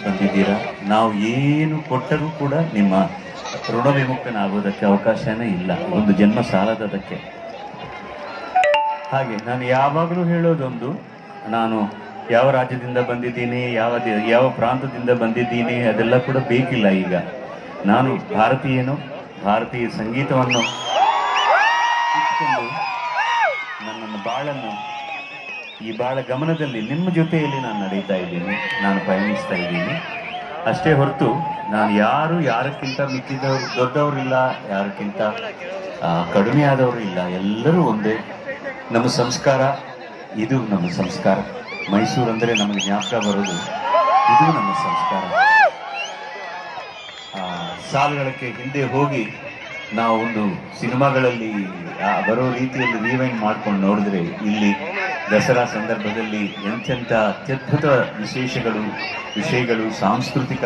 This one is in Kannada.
ಬಂದಿದ್ದೀರಾ? ನಾವು ಏನು ಕೊಟ್ಟರೂ ಕೂಡ ನಿಮ್ಮ ಋಣ ವಿಮುಕ್ತನಾಗೋದಕ್ಕೆ ಅವಕಾಶನೇ ಇಲ್ಲ. ಒಂದು ಜನ್ಮ ಸಾಲದದಕ್ಕೆ. ಹಾಗೆ, ನಾನು ಯಾವಾಗಲೂ ಹೇಳೋದೊಂದು, ನಾನು ಯಾವ ರಾಜ್ಯದಿಂದ ಬಂದಿದ್ದೀನಿ, ಯಾವ ಯಾವ ಪ್ರಾಂತದಿಂದ ಬಂದಿದ್ದೀನಿ, ಅದೆಲ್ಲ ಕೂಡ ಬೇಕಿಲ್ಲ ಈಗ. ನಾನು ಭಾರತೀಯನು, ಭಾರತೀಯ ಸಂಗೀತವನ್ನು ನನ್ನನ್ನು ಬಾಳನ್ನು ಈ ಬಾಳ ಗಮನದಲ್ಲಿ ನಿಮ್ಮ ಜೊತೆಯಲ್ಲಿ ನಾನು ನಡೀತಾ ಇದ್ದೀನಿ, ನಾನು ಪಯಣಿಸ್ತಾ ಇದ್ದೀನಿ. ಅಷ್ಟೇ ಹೊರತು ನಾನು ಯಾರು ಯಾರಕ್ಕಿಂತ ಮಿಕ್ಕಿದವರು, ದೊಡ್ಡವರಿಲ್ಲ, ಯಾರಕ್ಕಿಂತ ಕಡಿಮೆ ಆದವರು ಇಲ್ಲ, ಎಲ್ಲರೂ ಒಂದೇ. ನಮ್ಮ ಸಂಸ್ಕಾರ, ಇದು ನಮ್ಮ ಸಂಸ್ಕಾರ. ಮೈಸೂರು ಅಂದರೆ ನಮಗೆ ಜ್ಞಾಪಕ ಬರೋದು, ಇದು ನಮ್ಮ ಸಂಸ್ಕಾರ. ಸಾಲುಗಳಕ್ಕೆ ಹಿಂದೆ ಹೋಗಿ ನಾವು ಒಂದು ಸಿನಿಮಾಗಳಲ್ಲಿ ಬರೋ ರೀತಿಯಲ್ಲಿ ರಿವೈಂಡ್ ಮಾಡ್ಕೊಂಡು ನೋಡಿದ್ರೆ ಇಲ್ಲಿ ದಸರಾ ಸಂದರ್ಭದಲ್ಲಿ ಎಂತೆಂಥ ಅತ್ಯದ್ಭುತ ವಿಶೇಷಗಳು ವಿಷಯಗಳು ಸಾಂಸ್ಕೃತಿಕ